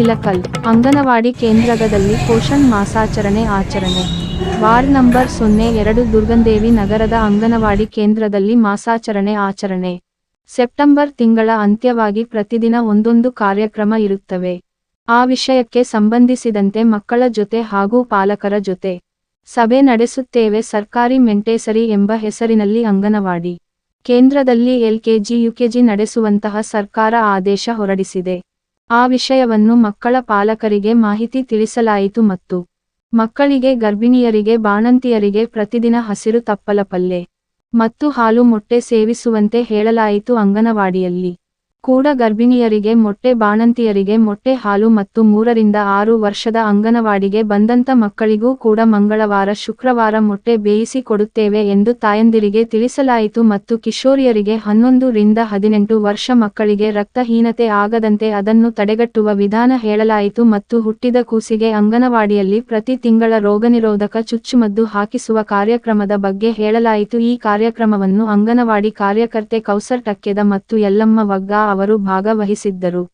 ಇಲಕಲ್ ಅಂಗನವಾಡಿ ಕೇಂದ್ರಗದಲ್ಲಿ ಪೋಷಣ್ ಮಾಸಾಚರಣೆ ಆಚರಣೆ. Ward number ಸೊನ್ನೆ ಎರಡು ದುರ್ಗಂದೇವಿ ನಗರದ ಅಂಗನವಾಡಿ ಕೇಂದ್ರದಲ್ಲಿ ಮಾಸಾಚರಣೆ ಆಚರಣೆ. ಸೆಪ್ಟೆಂಬರ್ ತಿಂಗಳ ಅಂತ್ಯವಾಗಿ ಪ್ರತಿದಿನ ಒಂದೊಂದು ಕಾರ್ಯಕ್ರಮ ಇರುತ್ತವೆ. ಆ ವಿಷಯಕ್ಕೆ ಸಂಬಂಧಿಸಿದಂತೆ ಮಕ್ಕಳ ಜೊತೆ ಹಾಗೂ ಪಾಲಕರ ಜೊತೆ ಸಭೆ ನಡೆಸುತ್ತೇವೆ. ಸರ್ಕಾರಿ ಮೆಂಟೇಸರಿ ಎಂಬ ಹೆಸರಿನಲ್ಲಿ ಅಂಗನವಾಡಿ ಕೇಂದ್ರದಲ್ಲಿ ಎಲ್ಕೆಜಿ, ಯುಕೆಜಿ ನಡೆಸುವಂತಹ ಸರ್ಕಾರ ಆದೇಶ ಹೊರಡಿಸಿದೆ. ಆ ವಿಷಯವನ್ನು ಮಕ್ಕಳ ಪಾಲಕರಿಗೆ ಮಾಹಿತಿ ತಿಳಿಸಲಾಯಿತು ಮತ್ತು ಮಕ್ಕಳಿಗೆ ಗರ್ಭಿಣಿಯರಿಗೆ ಬಾಣಂತಿಯರಿಗೆ ಪ್ರತಿದಿನ ಹಸಿರು ತಪ್ಪಲ ಪಲ್ಲೆ ಮತ್ತು ಹಾಲು ಮೊಟ್ಟೆ ಸೇವಿಸುವಂತೆ ಹೇಳಲಾಯಿತು ಅಂಗನವಾಡಿಯಲ್ಲಿ. ಕೂಡ ಗರ್ಭಿಣಿಯರಿಗೆ ಮೊಟ್ಟೆ, ಬಾಣಂತಿಯರಿಗೆ ಮೊಟ್ಟೆ ಹಾಲು ಮತ್ತು ಮೂರರಿಂದ ಆರು ವರ್ಷದ ಅಂಗನವಾಡಿಗೆ ಬಂದಂತ ಮಕ್ಕಳಿಗೂ ಕೂಡ ಮಂಗಳವಾರ, ಶುಕ್ರವಾರ ಮೊಟ್ಟೆ ಬೇಯಿಸಿ ಕೊಡುತ್ತೇವೆ ಎಂದು ತಾಯಂದಿರಿಗೆ ತಿಳಿಸಲಾಯಿತು ಮತ್ತು ಕಿಶೋರಿಯರಿಗೆ ಹನ್ನೊಂದು ರಿಂದ ಹದಿನೆಂಟು ವರ್ಷ ಮಕ್ಕಳಿಗೆ ರಕ್ತಹೀನತೆ ಆಗದಂತೆ ಅದನ್ನು ತಡೆಗಟ್ಟುವ ವಿಧಾನ ಹೇಳಲಾಯಿತು ಮತ್ತು ಹುಟ್ಟಿದ ಕೂಸಿಗೆ ಅಂಗನವಾಡಿಯಲ್ಲಿ ಪ್ರತಿ ತಿಂಗಳ ರೋಗನಿರೋಧಕ ಚುಚ್ಚುಮದ್ದು ಹಾಕಿಸುವ ಕಾರ್ಯಕ್ರಮದ ಬಗ್ಗೆ ಹೇಳಲಾಯಿತು. ಈ ಕಾರ್ಯಕ್ರಮವನ್ನು ಅಂಗನವಾಡಿ ಕಾರ್ಯಕರ್ತೆ ಕೌಸರ್ ಟಕ್ಕೆದ ಮತ್ತು ಯಲ್ಲಮ್ಮ ವಗ್ಗಾ ಅವರು ಭಾಗವಹಿಸಿದ್ದರು.